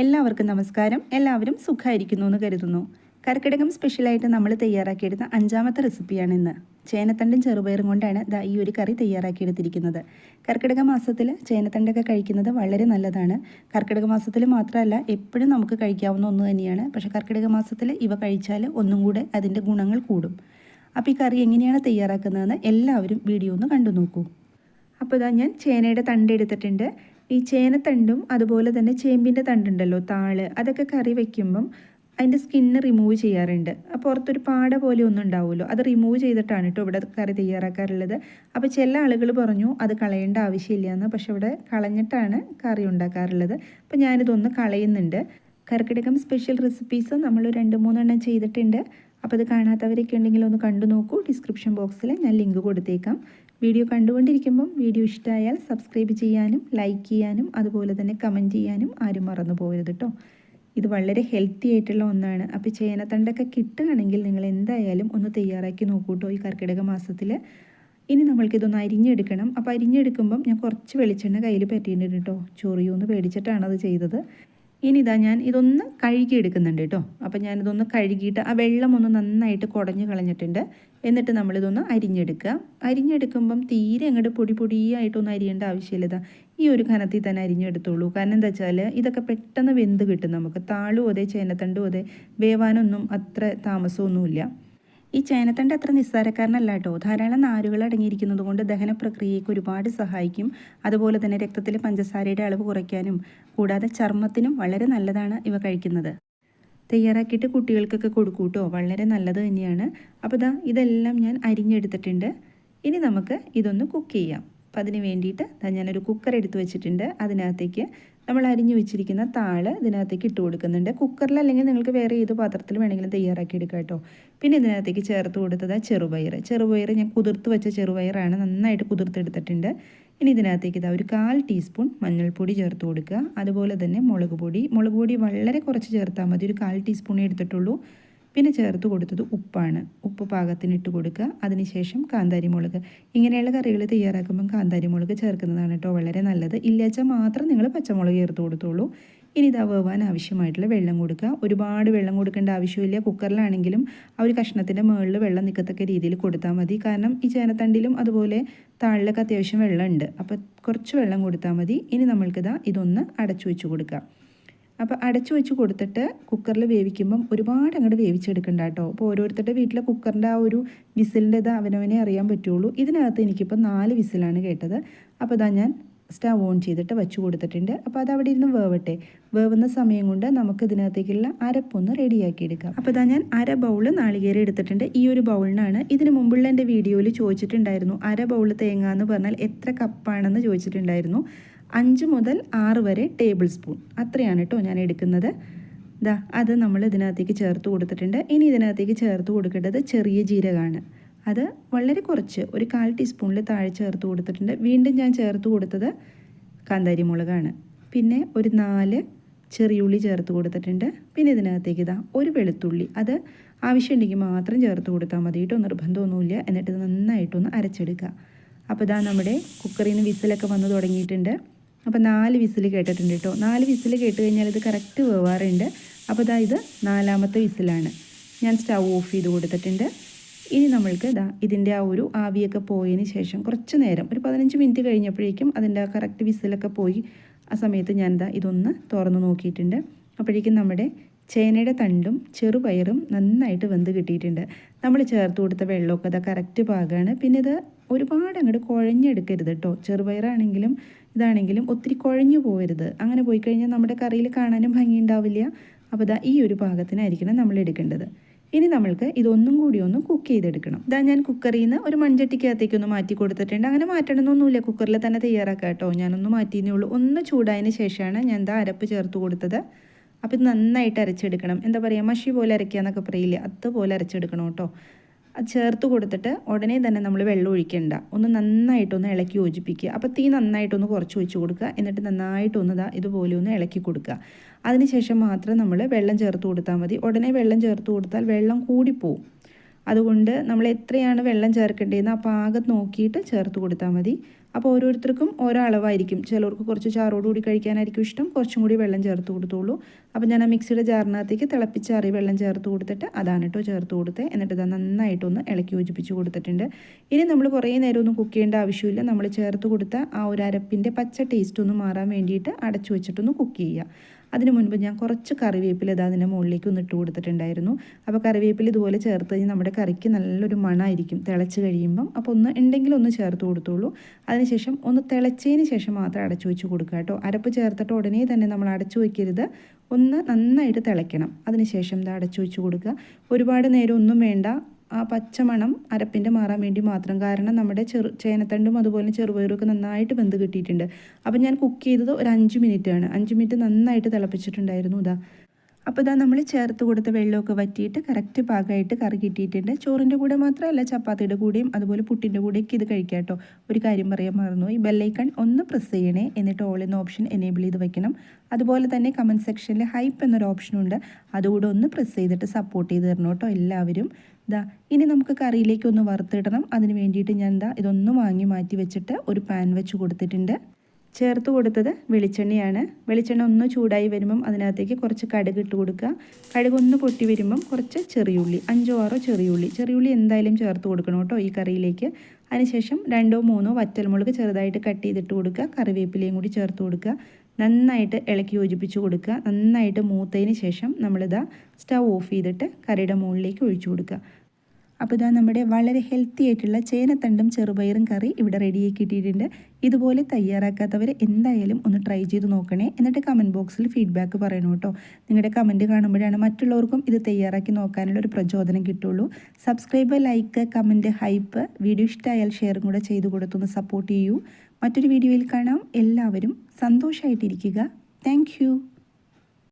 എല്ലാവർക്കും നമസ്കാരം. എല്ലാവരും സുഖമായിരിക്കുന്നു എന്ന് കരുതുന്നു. കർക്കിടകം സ്പെഷ്യലായിട്ട് നമ്മൾ തയ്യാറാക്കിയെടുത്ത അഞ്ചാമത്തെ റെസിപ്പിയാണ് ഇന്ന്. ചേനത്തണ്ടും ചെറുപയറും കൊണ്ടാണ് ദാ ഈ ഒരു കറി തയ്യാറാക്കിയെടുത്തിരിക്കുന്നത്. കർക്കിടക മാസത്തിൽ ചേനത്തണ്ടൊക്കെ കഴിക്കുന്നത് വളരെ നല്ലതാണ്. കർക്കിടക മാസത്തിൽ മാത്രമല്ല എപ്പോഴും നമുക്ക് കഴിക്കാവുന്ന ഒന്ന് തന്നെയാണ്. പക്ഷേ കർക്കിടക മാസത്തിൽ ഇവ കഴിച്ചാൽ ഒന്നും കൂടെ അതിന്റെ ഗുണങ്ങൾ കൂടും. അപ്പോൾ ഈ കറി എങ്ങനെയാണ് തയ്യാറാക്കുന്നതെന്ന് എല്ലാവരും വീഡിയോ ഒന്ന് കണ്ടു നോക്കൂ. അപ്പോൾ ഇതാ ഞാൻ ചേനയുടെ തണ്ട് എടുത്തിട്ടുണ്ട്. ഈ ചേനത്തണ്ടും അതുപോലെ തന്നെ ചേമ്പിന്റെ തണ്ടുണ്ടല്ലോ താൾ അതൊക്കെ കറി വയ്ക്കുമ്പം അതിന്റെ സ്കിന്ന് റിമൂവ് ചെയ്യാറുണ്ട്. അപ്പോൾ പുറത്തൊരു പാട പോലെ ഒന്നും ഉണ്ടാവുമല്ലോ അത് റിമൂവ് ചെയ്തിട്ടാണ് കേട്ടോ ഇവിടെ കറി തയ്യാറാക്കാറുള്ളത്. അപ്പോൾ ചില ആളുകൾ പറഞ്ഞു അത് കളയേണ്ട ആവശ്യമില്ല എന്ന്. പക്ഷെ ഇവിടെ കളഞ്ഞിട്ടാണ് കറി ഉണ്ടാക്കാറുള്ളത്. അപ്പോൾ ഞാനിതൊന്ന് കളയുന്നുണ്ട്. കർക്കിടകം സ്പെഷ്യൽ റെസിപ്പീസ് നമ്മൾ രണ്ട് മൂന്നെണ്ണം ചെയ്തിട്ടുണ്ട്. അപ്പോൾ അത് കാണാത്തവരൊക്കെ ഉണ്ടെങ്കിൽ ഒന്ന് കണ്ടു നോക്കൂ. ഡിസ്ക്രിപ്ഷൻ ബോക്സിൽ ഞാൻ ലിങ്ക് കൊടുത്തേക്കാം. വീഡിയോ കണ്ടുകൊണ്ടിരിക്കുമ്പം വീഡിയോ ഇഷ്ടമായാൽ സബ്സ്ക്രൈബ് ചെയ്യാനും ലൈക്ക് ചെയ്യാനും അതുപോലെ തന്നെ കമന്റ് ചെയ്യാനും ആരും മറന്നു പോകരുത് കേട്ടോ. ഇത് വളരെ ഹെൽത്തി ആയിട്ടുള്ള ഒന്നാണ്. അപ്പോൾ ചേനത്തണ്ടൊക്കെ കിട്ടുകയാണെങ്കിൽ നിങ്ങൾ എന്തായാലും ഒന്ന് തയ്യാറാക്കി നോക്കൂ കേട്ടോ ഈ കർക്കിടക മാസത്തിൽ. ഇനി നമ്മൾക്കിതൊന്ന് അരിഞ്ഞെടുക്കണം. അപ്പോൾ അരിഞ്ഞെടുക്കുമ്പം ഞാൻ കുറച്ച് വെളിച്ചെണ്ണ കയ്യിൽ പറ്റിയിട്ടുണ്ട് കേട്ടോ. ചൊറിയൊന്ന് പേടിച്ചിട്ടാണ് അത് ചെയ്തത്. ഇനി ഇതാ ഞാൻ ഇതൊന്ന് കഴുകി എടുക്കുന്നുണ്ട് കേട്ടോ. അപ്പം ഞാനിതൊന്ന് കഴുകിയിട്ട് ആ വെള്ളം ഒന്ന് നന്നായിട്ട് കുടഞ്ഞു കളഞ്ഞിട്ടുണ്ട്. എന്നിട്ട് നമ്മളിതൊന്ന് അരിഞ്ഞെടുക്കുക. അരിഞ്ഞെടുക്കുമ്പം തീരെ അങ്ങോട്ട് പൊടി പൊടിയായിട്ടൊന്നും അരിയേണ്ട ആവശ്യമില്ല ഈ ഒരു കനത്തിൽ തന്നെ അരിഞ്ഞെടുത്തോളൂ. കാരണം എന്താ വെച്ചാൽ ഇതൊക്കെ പെട്ടെന്ന് വെന്ത് കിട്ടും നമുക്ക്. താളും അതെ ചേനത്തണ്ടും അതെ വേവാനൊന്നും അത്ര താമസമൊന്നുമില്ല. ഈ ചേനത്തണ്ട് അത്ര നിസ്സാരക്കാരനല്ല കേട്ടോ ധാരാളം നാരുകൾ അടങ്ങിയിരിക്കുന്നത് കൊണ്ട് ദഹന പ്രക്രിയയ്ക്ക് ഒരുപാട് സഹായിക്കും. അതുപോലെ തന്നെ രക്തത്തിലെ പഞ്ചസാരയുടെ അളവ് കുറയ്ക്കാനും കൂടാതെ ചർമ്മത്തിനും വളരെ നല്ലതാണ് ഇവ കഴിക്കുന്നത്. തയ്യാറാക്കിയിട്ട് കുട്ടികൾക്കൊക്കെ കൊടുക്കൂട്ടോ. വളരെ നല്ലത് തന്നെയാണ്. അപ്പോൾ ഇതാ ഇതെല്ലാം ഞാൻ അരിഞ്ഞെടുത്തിട്ടുണ്ട്. ഇനി നമുക്ക് ഇതൊന്ന് കുക്ക് ചെയ്യാം. അപ്പം അതിന് വേണ്ടിയിട്ട് ഞാനൊരു കുക്കർ എടുത്തു വെച്ചിട്ടുണ്ട്. അതിനകത്തേക്ക് നമ്മൾ അരിഞ്ഞു വെച്ചിരിക്കുന്ന താൾ ഇതിനകത്തേക്ക് ഇട്ട് കൊടുക്കുന്നുണ്ട്. കുക്കറിൽ അല്ലെങ്കിൽ നിങ്ങൾക്ക് വേറെ ഏത് പാത്രത്തിൽ വേണമെങ്കിലും തയ്യാറാക്കി എടുക്കാം കേട്ടോ. പിന്നെ ഇതിനകത്തേക്ക് ചേർത്ത് കൊടുത്തത് ചെറുപയർ ചെറുപയർ ഞാൻ കുതിർത്ത് വെച്ച ചെറുപയറാണ് നന്നായിട്ട് കുതിർത്തെടുത്തിട്ടുണ്ട്. ഇനി ഇതിനകത്തേക്ക് ഇതാ ഒരു കാൽ ടീസ്പൂൺ മഞ്ഞൾപ്പൊടി ചേർത്ത് കൊടുക്കുക. അതുപോലെ തന്നെ മുളക് പൊടി. മുളക് പൊടി വളരെ കുറച്ച് ചേർത്താൽ മതി. ഒരു കാൽ ടീസ്പൂണേ എടുത്തിട്ടുള്ളൂ. പിന്നെ ചേർത്ത് കൊടുത്തത് ഉപ്പാണ്. ഉപ്പ് പാകത്തിന് ഇട്ട് കൊടുക്കുക. അതിനുശേഷം കാന്താരി മുളക് ഇങ്ങനെയുള്ള കറികൾ തയ്യാറാക്കുമ്പം കാന്താരി മുളക് ചേർക്കുന്നതാണ് കേട്ടോ വളരെ നല്ലത്. ഇല്ലാച്ചാൽ മാത്രം നിങ്ങൾ പച്ചമുളക് ചേർത്ത് കൊടുത്തോളൂ. ഇനി ഇതാ വേവാൻ ആവശ്യമായിട്ടുള്ള വെള്ളം കൊടുക്കുക. ഒരുപാട് വെള്ളം കൊടുക്കേണ്ട ആവശ്യമില്ല. കുക്കറിലാണെങ്കിലും ആ ഒരു കഷ്ണത്തിന്റെ മുകളിൽ വെള്ളം നിൽക്കത്തക്ക രീതിയിൽ കൊടുത്താൽ മതി. കാരണം ഈ ചേനത്തണ്ടിലും അതുപോലെ താഴിലൊക്കെ അത്യാവശ്യം വെള്ളമുണ്ട്. അപ്പോൾ കുറച്ച് വെള്ളം കൊടുത്താൽ മതി. ഇനി നമ്മൾക്കിതാ ഇതൊന്ന് അടച്ചു വെച്ച് കൊടുക്കാം അപ്പോൾ അടച്ചു വെച്ച് കൊടുത്തിട്ട് കുക്കറിൽ വേവിക്കുമ്പം ഒരുപാട് അങ്ങോട്ട് വേവിച്ചെടുക്കണ്ട കേട്ടോ അപ്പോൾ ഓരോരുത്തരുടെ വീട്ടിലെ കുക്കറിന്റെ ആ ഒരു വിസിലിന്റെ ഇത് അവനവനെ അറിയാൻ പറ്റുള്ളൂ. ഇതിനകത്ത് എനിക്കിപ്പോൾ നാല് വിസിലാണ് കേട്ടത്. അപ്പോൾ ഇതാ ഞാൻ സ്റ്റവ് ഓൺ ചെയ്തിട്ട് വെച്ച് കൊടുത്തിട്ടുണ്ട്. അപ്പോൾ അത് അവിടെ ഇരുന്ന് വേവട്ടെ. വേവുന്ന സമയം കൊണ്ട് നമുക്ക് ഇതിനകത്തേക്കുള്ള അരപ്പൊന്ന് റെഡിയാക്കി എടുക്കാം. അപ്പോൾ ഇതാ ഞാൻ അര ബൗൾ നാളികേരം എടുത്തിട്ടുണ്ട്. ഈ ഒരു ബൗളിനാണ് ഇതിന് മുമ്പുള്ള എന്റെ വീഡിയോയിൽ ചോദിച്ചിട്ടുണ്ടായിരുന്നു. അര ബൗൾ തേങ്ങ എന്ന് പറഞ്ഞാൽ എത്ര കപ്പാണെന്ന് ചോദിച്ചിട്ടുണ്ടായിരുന്നു. അഞ്ച് മുതൽ ആറ് വരെ ടേബിൾ സ്പൂൺ. അത്രയാണ് കേട്ടോ ഞാൻ എടുക്കുന്നത്. ദാ അത് നമ്മൾ ഇതിനകത്തേക്ക് ചേർത്ത് കൊടുത്തിട്ടുണ്ട്. ഇനി ഇതിനകത്തേക്ക് ചേർത്ത് കൊടുക്കേണ്ടത് ചെറിയ ജീരകമാണ്. അത് വളരെ കുറച്ച് ഒരു കാൽ ടീസ്പൂണിൽ താഴെ ചേർത്ത് കൊടുത്തിട്ടുണ്ട്. വീണ്ടും ഞാൻ ചേർത്ത് കൊടുത്തത് കാന്താരി മുളകാണ് പിന്നെ ഒരു നാല് ചെറിയുള്ളി ചേർത്ത് കൊടുത്തിട്ടുണ്ട്. പിന്നെ ഇതിനകത്തേക്ക് ഇതാ ഒരു വെളുത്തുള്ളി. അത് ആവശ്യമുണ്ടെങ്കിൽ മാത്രം ചേർത്ത് കൊടുത്താൽ മതി കേട്ടോ നിർബന്ധമൊന്നുമില്ല. എന്നിട്ട് നന്നായിട്ടൊന്ന് അരച്ചെടുക്കുക. അപ്പോൾ ഇതാ നമ്മുടെ കുക്കറിൽ നിന്ന് വിസിലൊക്കെ വന്ന് തുടങ്ങിയിട്ടുണ്ട്. അപ്പോൾ നാല് വിസിൽ കേട്ടിട്ടുണ്ട് കേട്ടോ നാല് വിസിൽ കേട്ട് കഴിഞ്ഞാൽ ഇത് കറക്റ്റ് വേവാറുണ്ട്. അപ്പോൾ ഇതാ ഇത് നാലാമത്തെ വിസിലാണ്. ഞാൻ സ്റ്റൗ ഓഫ് ചെയ്ത് കൊടുത്തിട്ടുണ്ട്. ഇനി നമ്മൾക്ക് ഇതാ ഇതിന്റെ ആ ഒരു ആവിയൊക്കെ പോയതിന് ശേഷം കുറച്ച് നേരം ഒരു പതിനഞ്ച് മിനിറ്റ് കഴിഞ്ഞപ്പോഴേക്കും അതിന്റെ കറക്റ്റ് വിസിലൊക്കെ പോയി. ആ സമയത്ത് ഞാൻ ഇതാ ഇതൊന്ന് തുറന്ന് നോക്കിയിട്ടുണ്ട്. അപ്പോഴേക്കും നമ്മുടെ ചേനയുടെ തണ്ടും ചെറുപയറും നന്നായിട്ട് വെന്ത് കിട്ടിയിട്ടുണ്ട്. നമ്മൾ ചേർത്ത് കൊടുത്ത വെള്ളമൊക്കെ അതാ കറക്റ്റ് പാകമാണ് പിന്നെ ഇത് ഒരുപാട് അങ്ങോട്ട് കുഴഞ്ഞെടുക്കരുത് കേട്ടോ ചെറുപയറാണെങ്കിലും ഇതാണെങ്കിലും ഒത്തിരി കുഴഞ്ഞു പോകരുത് അങ്ങനെ പോയി കഴിഞ്ഞാൽ നമ്മുടെ കറിയിൽ കാണാനും ഭംഗിയുണ്ടാവില്ല അപ്പോൾ ഇതാ ഈ ഒരു പാകത്തിനായിരിക്കണം നമ്മൾ എടുക്കേണ്ടത്. ഇനി നമ്മൾക്ക് ഇതൊന്നും കൂടി ഒന്ന് കുക്ക് ചെയ്തെടുക്കണം. ഇതാ ഞാൻ കുക്കറിൽ നിന്ന് ഒരു മൺചട്ടിക്കകത്തേക്ക് ഒന്ന് മാറ്റി കൊടുത്തിട്ടുണ്ട്. അങ്ങനെ മാറ്റണമെന്നൊന്നുമില്ല കുക്കറിൽ തന്നെ തയ്യാറാക്കാം കേട്ടോ ഞാനൊന്ന് മാറ്റിയേ ഉള്ളൂ. ഒന്ന് ചൂടായതിന് ശേഷമാണ് ഞാൻ എന്താ അരപ്പ് ചേർത്ത് കൊടുത്തത്. അപ്പോൾ ഇത് നന്നായിട്ട് അരച്ചെടുക്കണം. എന്താ പറയുക മഷി പോലെ അരയ്ക്കുക എന്നൊക്കെ പറയില്ലേ? അതുപോലെ അരച്ചെടുക്കണം കേട്ടോ ചേർത്ത് കൊടുത്തിട്ട് ഉടനെ തന്നെ നമ്മൾ വെള്ളം ഒഴിക്കേണ്ട. ഒന്ന് നന്നായിട്ടൊന്ന് ഇളക്കി യോജിപ്പിക്കുക. അപ്പോൾ തീ നന്നായിട്ടൊന്ന് കുറച്ച് ഒഴിച്ചു കൊടുക്കുക. എന്നിട്ട് നന്നായിട്ടൊന്ന് ഇതാ ഇതുപോലെ ഒന്ന് ഇളക്കി കൊടുക്കുക. അതിനുശേഷം മാത്രം നമ്മൾ വെള്ളം ചേർത്ത് കൊടുത്താൽ മതി. ഉടനെ വെള്ളം ചേർത്ത് കൊടുത്താൽ വെള്ളം കൂടിപ്പോവും. അതുകൊണ്ട് നമ്മൾ എത്രയാണ് വെള്ളം ചേർക്കേണ്ടതെന്ന് ആ പാകം നോക്കിയിട്ട് ചേർത്ത് കൊടുത്താൽ മതി. അപ്പോൾ ഓരോരുത്തർക്കും ഓരോ അളവായിരിക്കും. ചിലർക്ക് കുറച്ച് ചാറോടുകൂടി കഴിക്കാനായിരിക്കും ഇഷ്ടം. കുറച്ചും കൂടി വെള്ളം ചേർത്ത് കൊടുത്തോളൂ. അപ്പോൾ ഞാൻ ആ മിക്സിയുടെ ജാറിനകത്തേക്ക് തിളപ്പിച്ചാറി വെള്ളം ചേർത്ത് കൊടുത്തിട്ട് അതാണ് കേട്ടോ ചേർത്ത് കൊടുത്തത്. എന്നിട്ട് ഇത് നന്നായിട്ടൊന്ന് ഇളക്കി യോജിപ്പിച്ച് കൊടുത്തിട്ടുണ്ട്. ഇനി നമ്മൾ കുറേ നേരം ഒന്നും കുക്ക് ചെയ്യേണ്ട ആവശ്യമില്ല. നമ്മൾ ചേർത്ത് കൊടുത്ത ആ ഒരു അരപ്പിന്റെ പച്ച ടേസ്റ്റ് ഒന്ന് മാറാൻ വേണ്ടിയിട്ട് അടച്ചു വെച്ചിട്ടൊന്ന് കുക്ക് ചെയ്യുക. അതിന് മുൻപ് ഞാൻ കുറച്ച് കറിവേപ്പില ഇതാ അതിന്റെ മുകളിലേക്ക് ഒന്ന് ഇട്ട് കൊടുത്തിട്ടുണ്ടായിരുന്നു. അപ്പോൾ കറിവേപ്പില ഇതുപോലെ ചേർത്ത് കഴിഞ്ഞാൽ നമ്മുടെ കറിക്ക് നല്ലൊരു മണമായിരിക്കും തിളച്ച് കഴിയുമ്പം. അപ്പോൾ ഒന്ന് ഉണ്ടെങ്കിൽ ഒന്ന് ചേർത്ത് കൊടുത്തോളൂ. അതിനുശേഷം ഒന്ന് തിളച്ചതിന് ശേഷം മാത്രം അടച്ചു വെച്ച് കൊടുക്കുക കേട്ടോ. അരപ്പ് ചേർത്തിട്ട് ഉടനെ തന്നെ നമ്മൾ അടച്ചു വയ്ക്കരുത് ഒന്ന് നന്നായിട്ട് തിളയ്ക്കണം. അതിനുശേഷം ഇത് അടച്ചു വെച്ച് കൊടുക്കുക. ഒരുപാട് നേരം ഒന്നും വേണ്ട. ആ പച്ചമണം അരപ്പിന്റെ മാറാൻ വേണ്ടി മാത്രം. കാരണം നമ്മുടെ ചെറു ചേനത്തണ്ടും അതുപോലെ ചെറുപയറൊക്കെ നന്നായിട്ട് വെന്ത് കിട്ടിയിട്ടുണ്ട്. അപ്പം ഞാൻ കുക്ക് ചെയ്തത് ഒരു അഞ്ച് ആണ് അഞ്ച് മിനിറ്റ് നന്നായിട്ട് തിളപ്പിച്ചിട്ടുണ്ടായിരുന്നു ഇതാ. അപ്പോൾ ഇതാ നമ്മൾ ചേർത്ത് കൊടുത്ത വെള്ളമൊക്കെ വറ്റിയിട്ട് കറക്റ്റ് പാകമായിട്ട് കറി കിട്ടിയിട്ടുണ്ട്. ചോറിന്റെ കൂടെ മാത്രമല്ല ചപ്പാത്തിയുടെ കൂടെയും അതുപോലെ പുട്ടിന്റെ കൂടെയൊക്കെ ഇത് കഴിക്കാം കേട്ടോ. ഒരു കാര്യം പറയാൻ മറന്നു ഈ ബെല്ലൈക്കൺ ഒന്ന് പ്രസ് ചെയ്യണേ. എന്നിട്ട് ഓൾ എന്ന ഓപ്ഷൻ എനേബിൾ ചെയ്ത് വെക്കണം. അതുപോലെ തന്നെ കമന്റ് സെക്ഷനിൽ ഹൈപ്പ് എന്നൊരു ഓപ്ഷനുണ്ട് അതുകൂടെ ഒന്ന് പ്രസ് ചെയ്തിട്ട് സപ്പോർട്ട് ചെയ്ത് തരണം കേട്ടോ എല്ലാവരും. ഇതാ ഇനി നമുക്ക് കറിയിലേക്ക് ഒന്ന് വറുത്തിടണം. അതിന് വേണ്ടിയിട്ട് ഞാൻ എന്താ ഇതൊന്ന് വാങ്ങി മാറ്റി വെച്ചിട്ട് ഒരു പാൻ വെച്ച് കൊടുത്തിട്ടുണ്ട്. ചേർത്ത് കൊടുത്തത് വെളിച്ചെണ്ണയാണ്. വെളിച്ചെണ്ണ ഒന്ന് ചൂടായി വരുമ്പം അതിനകത്തേക്ക് കുറച്ച് കടുക് ഇട്ട് കൊടുക്കുക. കടുക് ഒന്ന് പൊട്ടി വരുമ്പം കുറച്ച് ചെറിയുള്ളി അഞ്ചോ ആറോ ചെറിയുള്ളി. ചെറിയുള്ളി എന്തായാലും ചേർത്ത് കൊടുക്കണം കേട്ടോ ഈ കറിയിലേക്ക്. അതിനുശേഷം രണ്ടോ മൂന്നോ വറ്റൽമുളക് ചെറുതായിട്ട് കട്ട് ചെയ്തിട്ട് കൊടുക്കുക. കറിവേപ്പിലയും കൂടി ചേർത്ത് കൊടുക്കുക. നന്നായിട്ട് ഇളക്കി യോജിപ്പിച്ച് കൊടുക്കുക. നന്നായിട്ട് മൂത്തതിന് ശേഷം നമ്മളിതാ സ്റ്റവ് ഓഫ് ചെയ്തിട്ട് കറിയുടെ മുകളിലേക്ക് ഒഴിച്ചു കൊടുക്കുക. അപ്പോൾ ഇതാ നമ്മുടെ വളരെ ഹെൽത്തി ആയിട്ടുള്ള ചേനത്തണ്ടും ചെറുപയറും കറി ഇവിടെ റെഡിയാക്കി കിട്ടിയിട്ടുണ്ട്. ഇതുപോലെ തയ്യാറാക്കാത്തവർ എന്തായാലും ഒന്ന് ട്രൈ ചെയ്ത് നോക്കണേ. എന്നിട്ട് കമന്റ് ബോക്സിൽ ഫീഡ്ബാക്ക് പറയണം കേട്ടോ. നിങ്ങളുടെ കമന്റ് കാണുമ്പോഴാണ് മറ്റുള്ളവർക്കും ഇത് തയ്യാറാക്കി നോക്കാനുള്ള ഒരു പ്രചോദനം കിട്ടുള്ളൂ. Subscribe like comment hype video ഇഷ്ടമായാൽ ഷെയറും കൂടെ ചെയ്ത് കൊടുത്തൊന്ന് സപ്പോർട്ട് ചെയ്യൂ. മറ്റൊരു വീഡിയോയിൽ കാണാം. എല്ലാവരും സന്തോഷമായിട്ടിരിക്കുക താങ്ക്